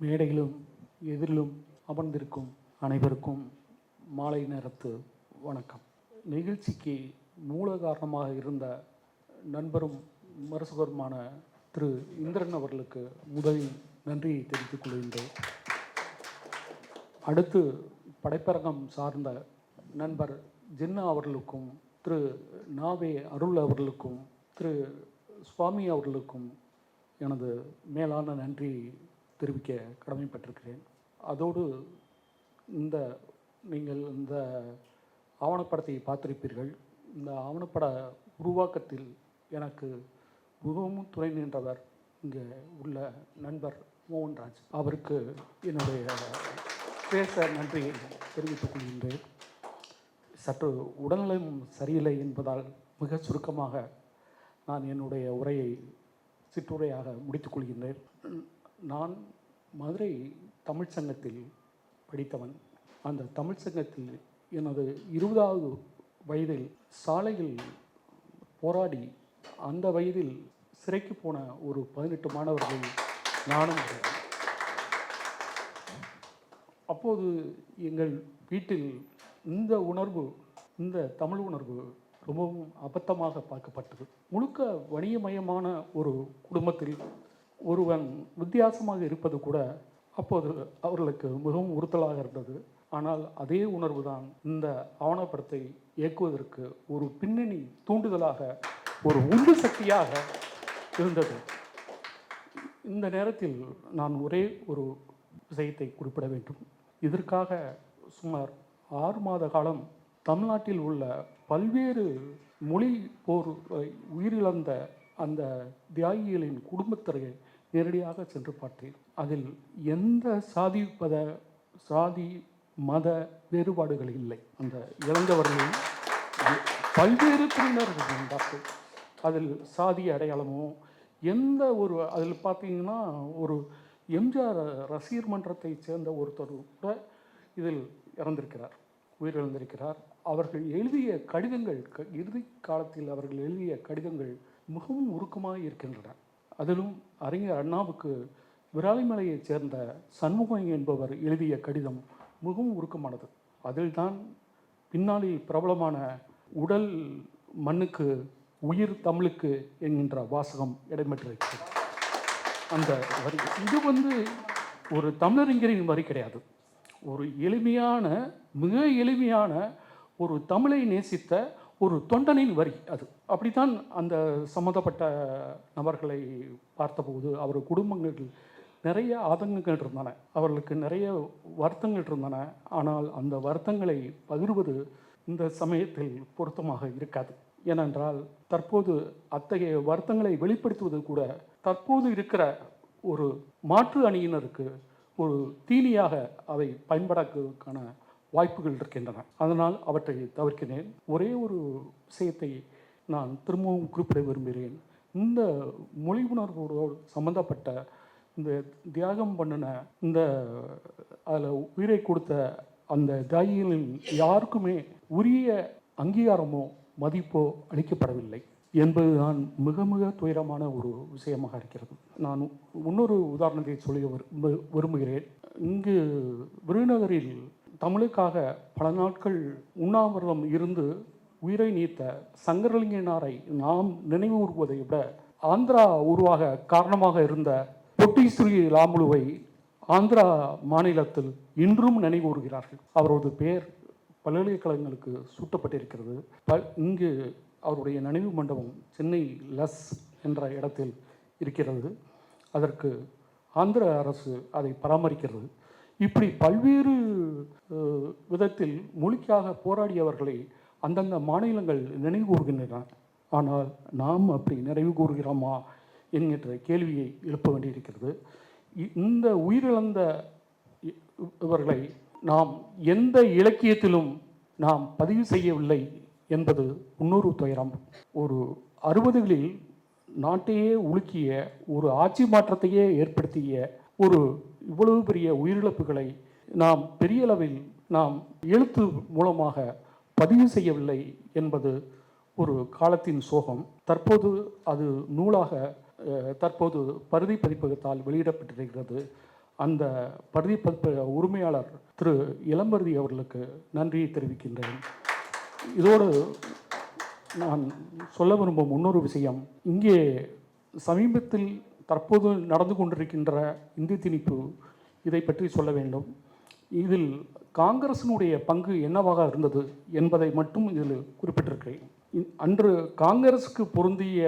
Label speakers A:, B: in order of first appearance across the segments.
A: மேடையிலும் எதிரிலும் அமர்ந்திருக்கும் அனைவருக்கும் மாலை நேரத்து வணக்கம். நிகழ்ச்சிக்கு மூல காரணமாக இருந்த நண்பரும் மரசுகருமான திரு இந்திரன் அவர்களுக்கு முதலில் நன்றியை தெரிவித்துக் கொள்கின்றேன். அடுத்து படைப்பரங்கம் சார்ந்த நண்பர் ஜின்னா அவர்களுக்கும் திரு நாவே அருள் அவர்களுக்கும் திரு சுவாமி அவர்களுக்கும் எனது மேலான நன்றி தெரிவிக்க கடமைப்பட்டிருக்கிறேன். அதோடு இந்த நீங்கள் இந்த ஆவணப்படத்தை பார்த்திருப்பீர்கள். இந்த ஆவணப்பட உருவாக்கத்தில் எனக்கு மிகவும் துணை நின்றவர் இங்கே உள்ள நண்பர் மோகன்ராஜ் அவருக்கு என்னுடைய பேச நன்றியை தெரிவித்துக் கொள்கின்றேன். சற்று உடல்நலம் சரியில்லை என்பதால் மிக சுருக்கமாக நான் என்னுடைய உரையை சிற்றுரையாக முடித்துக் கொள்கின்றேன். நான் மதுரை தமிழ் சங்கத்தில் படித்தவன். அந்த தமிழ் சங்கத்தில் எனது இருபதாவது வயதில் சாலையில் போராடி அந்த வயதில் சிறைக்கு போன ஒரு பதினெட்டு மாணவர்கள் நானும் அப்போது எங்கள் வீட்டில் இந்த உணர்வு இந்த தமிழ் உணர்வு ரொம்பவும் அபத்தமாக பார்க்கப்பட்டது. முழுக்க வணிகமயமான ஒரு குடும்பத்தில் ஒருவன் வித்தியாசமாக இருப்பது கூட அப்போது அவர்களுக்கு மிகவும் உறுத்தலாக இருந்தது. ஆனால் அதே உணர்வு தான் இந்த ஆவணப்படத்தை இயக்குவதற்கு ஒரு பின்னணி தூண்டுதலாக ஒரு உந்து சக்தியாக இருந்தது. இந்த நேரத்தில் நான் ஒரே ஒரு விஷயத்தை குறிப்பிட வேண்டும். இதற்காக சுமார் ஆறு மாத காலம் தமிழ்நாட்டில் உள்ள பல்வேறு மொழி போர் உயிரிழந்த அந்த தியாகிகளின் குடும்பத்திற்கு நேரடியாக சென்று பார்த்தேன். அதில் எந்த சாதி பத சாதி மத வேறுபாடுகள் இல்லை. அந்த இழந்தவர்களில் பல்வேறு பிரிவினர்கள் பார்த்து அதில் சாதி அடையாளமோ எந்த ஒரு அதில் பார்த்தீங்கன்னா ஒரு எம்ஜிஆர் ரசிகர் மன்றத்தை சேர்ந்த ஒருத்தர் கூட இதில் இறந்திருக்கிறார் உயிரிழந்திருக்கிறார். அவர்கள் எழுதிய கடிதங்கள் க- இறுதி காலத்தில் அவர்கள் எழுதிய கடிதங்கள் மிகவும் உருக்கமாக இருக்கின்றன. அதிலும் அறிஞர் அண்ணாவுக்கு விராலிமலையைச் சேர்ந்த சண்முகம் என்பவர் எழுதிய கடிதம் மிகவும் உருக்கமானது. அதில்தான் பின்னாளில் பிரபலமான உடல் மண்ணுக்கு உயிர் தமிழுக்கு என்கின்ற வாசகம் இடம்பெற்றிருக்கிறது. அந்த வரி இது வந்து ஒரு தமிழறிஞரின் வரி கிடையாது. ஒரு எளிமையான மிக எளிமையான ஒரு தமிழை நேசித்த ஒரு தொண்டனின் வரி அது. அப்படித்தான் அந்த சம்மந்தப்பட்ட நபர்களை பார்த்தபோது அவர் குடும்பங்கள் நிறைய ஆதங்கங்கள் இருந்தன. அவர்களுக்கு நிறைய வருத்தங்கள் இருந்தன. ஆனால் அந்த வருத்தங்களை பகிர்வது இந்த சமயத்தில் பொருத்தமாக இருக்காது. ஏனென்றால் தற்போது அத்தகைய வருத்தங்களை வெளிப்படுத்துவது கூட தற்போது இருக்கிற ஒரு மாற்று அணியினருக்கு ஒரு தீனியாக அவை பயன்படக்கான வாய்ப்புகள் இருக்கின்றன. அதனால் அவற்றை தவிர்க்கிறேன். ஒரே ஒரு விஷயத்தை நான் திரும்பவும் குறிப்பிட விரும்புகிறேன். இந்த மொழி உணர்வோடு சம்பந்தப்பட்ட இந்த தியாகம் பண்ணின இந்த அதில் உயிரை கொடுத்த அந்த தியாகிகளின் யாருக்குமே உரிய அங்கீகாரமோ மதிப்போ அளிக்கப்படவில்லை என்பதுதான் மிக மிக துயரமான ஒரு விஷயமாக இருக்கிறது. நான் இன்னொரு உதாரணத்தை சொல்லி விரும்புகிறேன். இங்கு விருதுநகரில் தமிழுக்காக பல நாட்கள் உண்ணாவிரதம் இருந்து உயிரை நீத்த சங்கரலிங்கனாரை நாம் நினைவுறுவதை விட ஆந்திரா உருவாக காரணமாக இருந்த பொட்டீஸ்வரி லாமுலுவை ஆந்திரா மாநிலத்தில் இன்றும் நினைவுறுகிறார்கள். அவரது பெயர் பல்கலைக்கழகங்களுக்கு சூட்டப்பட்டிருக்கிறது. ப இங்கு அவருடைய நினைவு மண்டபம் சென்னை லஸ் என்ற இடத்தில் இருக்கிறது. அதற்கு ஆந்திர அரசு அதை பராமரிக்கிறது. இப்படி பல்வேறு விதத்தில் மொழிக்காக போராடியவர்களை அந்தந்த மாநிலங்கள் நினைவு கூறுகின்றன. ஆனால் நாம் அப்படி நிறைவு கூறுகிறோமா என்கின்ற கேள்வியை எழுப்ப வேண்டியிருக்கிறது. இ- இந்த உயிரிழந்த இவர்களை நாம் எந்த இலக்கியத்திலும் நாம் பதிவு செய்யவில்லை என்பது இன்னொரு துயரம். ஒரு அறுபதுகளில் நாட்டையே உலுக்கிய ஒரு ஆட்சி மாற்றத்தையே ஏற்படுத்திய ஒரு இவ்வளவு பெரிய உயிரிழப்புகளை நாம் பெரிய அளவில் நாம் எழுத்து மூலமாக பதிவு செய்யவில்லை என்பது ஒரு காலத்தின் சோகம். தற்போது அது நூலாக தற்போது பருதி பதிப்பகத்தால் வெளியிடப்பட்டிருக்கிறது. அந்த பருதி பதிப்பக உரிமையாளர் திரு இளம்பருதி அவர்களுக்கு நன்றியை தெரிவிக்கின்றேன். இதோடு நான் சொல்ல விரும்பும் இன்னொரு விஷயம். இங்கே சமீபத்தில் தற்போது நடந்து கொண்டிருக்கின்ற இந்தி திணிப்பு இதை பற்றி சொல்ல வேண்டும். இதில் காங்கிரசினுடைய பங்கு என்னவாக இருந்தது என்பதை மட்டும் இதில் குறிப்பிட்டிருக்கிறேன். அன்று காங்கிரஸுக்கு பொருந்திய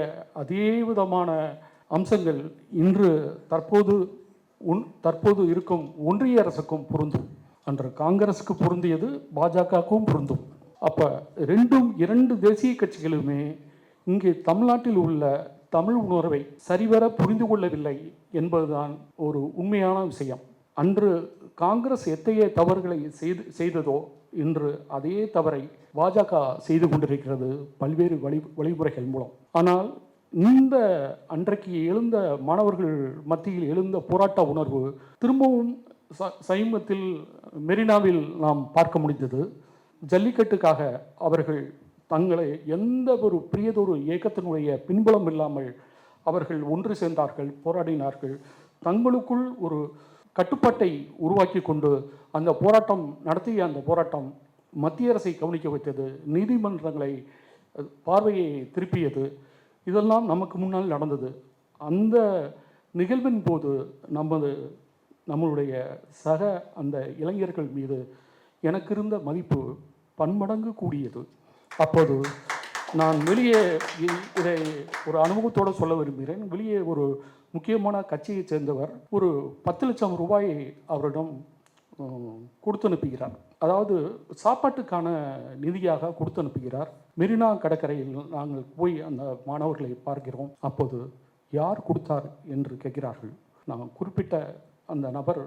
A: அதே விதமான அம்சங்கள் இன்று தற்போது உன் தற்போது இருக்கும் ஒன்றிய அரசுக்கும் பொருந்தும். அன்று காங்கிரஸுக்கு பொருந்தியது பாஜகவுக்கும் பொருந்தும். அப்போ ரெண்டும் இரண்டு தேசிய கட்சிகளுமே இங்கே தமிழ்நாட்டில் உள்ள தமிழ் உணர்வை சரிவர புரிந்து கொள்ளவில்லை என்பதுதான் ஒரு உண்மையான விஷயம். அன்று காங்கிரஸ் எத்தகைய தவறுகளை செய்து செய்ததோ இன்று அதே தவறை பாஜக செய்து கொண்டிருக்கிறது பல்வேறு வழி வழிமுறைகள் மூலம். ஆனால் இந்த அன்றைக்கு எழுந்த மாணவர்கள் மத்தியில் எழுந்த போராட்ட உணர்வு திரும்பவும் ச சமீபத்தில் மெரினாவில் நாம் பார்க்க முடிந்தது. ஜல்லிக்கட்டுக்காக அவர்கள் தங்களை எந்த ஒரு பிரியதொரு இயக்கத்தினுடைய பின்புலம் இல்லாமல் அவர்கள் ஒன்று சேர்ந்தார்கள் போராடினார்கள். தங்களுக்குள் ஒரு கட்டுப்பாட்டை உருவாக்கி கொண்டு அந்த போராட்டம் நடத்திய அந்த போராட்டம் மத்திய அரசை கவனிக்க வைத்தது நீதிமன்றங்களை பார்வையை திருப்பியது. இதெல்லாம் நமக்கு முன்னால் நடந்தது. அந்த நிகழ்வின் போது நமது நம்மளுடைய சக அந்த இளைஞர்கள் மீது எனக்கு இருந்த மதிப்பு பன்மடங்கு கூடியது. அப்போது நான் வெளியே இதை ஒரு அனுபவத்தோடு சொல்ல விரும்புகிறேன். வெளியே ஒரு முக்கியமான கட்சியைச் சேர்ந்தவர் ஒரு பத்து லட்சம் ரூபாயை அவரிடம் கொடுத்து அனுப்புகிறார். அதாவது சாப்பாட்டுக்கான நிதியாக கொடுத்து அனுப்புகிறார். மெரினா கடற்கரையில் நாங்கள் போய் அந்த மாணவர்களை பார்க்கிறோம். அப்போது யார் கொடுத்தார் என்று கேட்கிறார்கள். நான் குறிப்பிட்ட அந்த நபர்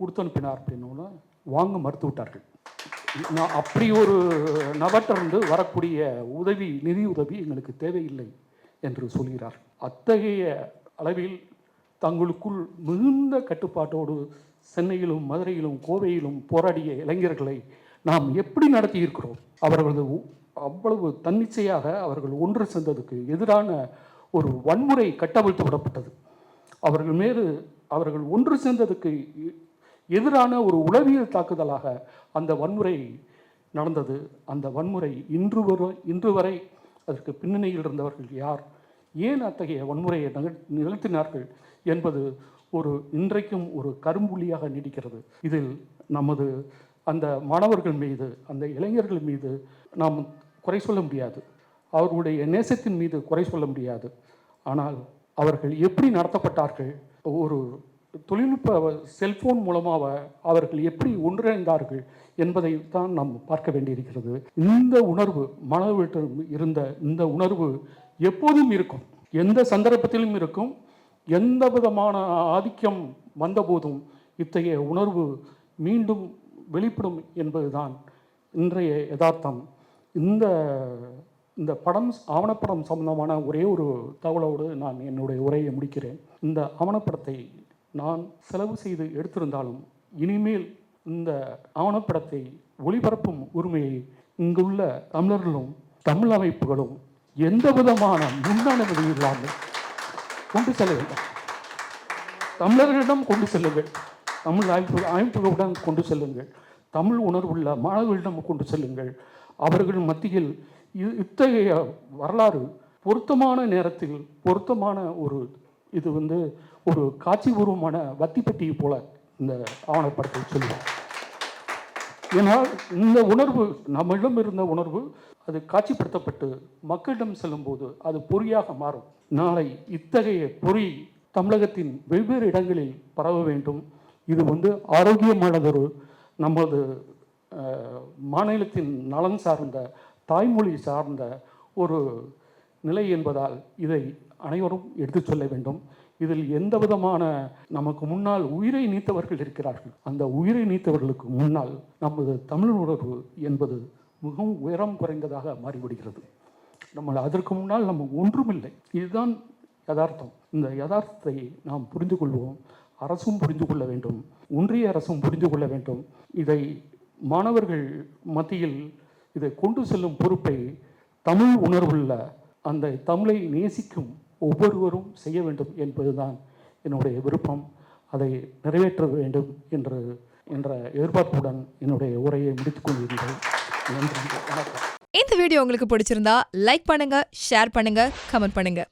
A: கொடுத்து அனுப்பினார் அப்படின்னோன்னு வாங்க மறுத்து விட்டார்கள். நான் அப்படி ஒரு நபட்டிருந்து வரக்கூடிய உதவி நிதி உதவி எங்களுக்கு தேவையில்லை என்று சொல்கிறார். அத்தகைய அளவில் தங்களுக்குள் மிகுந்த கட்டுப்பாட்டோடு சென்னையிலும் மதுரையிலும் கோவையிலும் போராடிய இளைஞர்களை நாம் எப்படி நடத்தியிருக்கிறோம்? அவர்களது அவ்வளவு தன்னிச்சையாக அவர்கள் ஒன்று சேர்ந்ததுக்கு எதிரான ஒரு வன்முறை கட்டவிழ்த்து விடப்பட்டது. அவர்கள் மீது அவர்கள் ஒன்று சேர்ந்ததுக்கு எதிரான ஒரு உளவியல் தாக்குதலாக அந்த வன்முறை நடந்தது. அந்த வன்முறை இன்று வரை இன்று வரை அதற்கு பின்னணியில் இருந்தவர்கள் யார்? ஏன் அத்தகைய வன்முறையை நிகழ்த்தினார்கள் என்பது ஒரு இன்றைக்கும் ஒரு கரும்புள்ளியாக நீடிக்கிறது. இதில் நமது அந்த மாணவர்கள் மீது அந்த இளைஞர்கள் மீது நாம் குறை சொல்ல முடியாது. அவர்களுடைய நேசத்தின் மீது குறை சொல்ல முடியாது. ஆனால் அவர்கள் எப்படி நடத்தப்பட்டார்கள்? ஒரு தொழில்நுட்ப செல்போன் மூலமாக அவர்கள் எப்படி ஒன்றிணைந்தார்கள் என்பதை தான் நாம் பார்க்க வேண்டியிருக்கிறது. இந்த உணர்வு மாணவர்களிடம் இருந்த இந்த உணர்வு எப்போதும் இருக்கும். எந்த சந்தர்ப்பத்திலும் இருக்கும். எந்த விதமான ஆதிக்கம் வந்தபோதும் இத்தகைய உணர்வு மீண்டும் வெளிப்படும் என்பதுதான் இன்றைய யதார்த்தம். இந்த இந்த படம் ஆவணப்படம் சம்பந்தமான ஒரே ஒரு தகவலோடு நான் என்னுடைய உரையை முடிக்கிறேன். இந்த ஆவணப்படத்தை நான் செலவு செய்து எடுத்திருந்தாலும் இனிமேல் இந்த ஆவணப்படத்தை ஒளிபரப்பும் உரிமையை இங்குள்ள தமிழர்களும் தமிழ் அமைப்புகளும் எந்த விதமான முன்னனுமதி இல்லாமல் கொண்டு செல்ல வேண்டும். தமிழர்களிடம் கொண்டு செல்லுங்கள். தமிழ் அமைப்பு அமைப்புகளுடன் கொண்டு செல்லுங்கள். தமிழ் உணர்வுள்ள மாணவர்களிடம் கொண்டு செல்லுங்கள். அவர்கள் மத்தியில் இ- இத்தகைய வரலாறு பொருத்தமான நேரத்தில் பொருத்தமான ஒரு இது வந்து ஒரு காட்சிபூர்வமான வத்திப்பெட்டியை போல இந்த ஆவணப்படத்தை சொல்லுவோம் ஏனால் இந்த உணர்வு நம்மிடம் இருந்த உணர்வு அது காட்சிப்படுத்தப்பட்டு மக்களிடம் செல்லும்போது அது பொறியாக மாறும். நாளை இத்தகைய பொறி தமிழகத்தின் வெவ்வேறு இடங்களில் பரவ வேண்டும். இது வந்து ஆரோக்கியமானதொரு நமது மாநிலத்தின் நலன் சார்ந்த தாய்மொழி சார்ந்த ஒரு நிலை என்பதால் இதை அனைவரும் எடுத்துச் சொல்ல வேண்டும். இதில் எந்த விதமான நமக்கு முன்னால் உயிரை நீத்தவர்கள் இருக்கிறார்கள். அந்த உயிரை நீத்தவர்களுக்கு முன்னால் நமது தமிழ் உணர்வு என்பது மிகவும் உயரம் குறைந்ததாக மாறிவிடுகிறது. நம்ம அதற்கு முன்னால் நம்ம ஒன்றுமில்லை. இதுதான் யதார்த்தம். இந்த யதார்த்தத்தை நாம் புரிந்து கொள்வோம். அரசும் புரிந்து கொள்ள வேண்டும். ஒன்றிய அரசும் புரிந்து கொள்ள வேண்டும். இதை மாணவர்கள் மத்தியில் இதை கொண்டு செல்லும் பொறுப்பை தமிழ் உணர்வுள்ள அந்த தமிழை நேசிக்கும் ஒவ்வொருவரும் செய்ய வேண்டும் என்பதுதான் என்னுடைய விருப்பம். அதை நிறைவேற்ற வேண்டும் என்று என்ற எதிர்பார்ப்புடன் என்னுடைய உரையை முடித்துக் கொள்கின்றேன். நன்றி வணக்கம்.
B: இந்த வீடியோ உங்களுக்கு பிடிச்சிருந்தா லைக் பண்ணுங்க ஷேர் பண்ணுங்க கமெண்ட் பண்ணுங்க.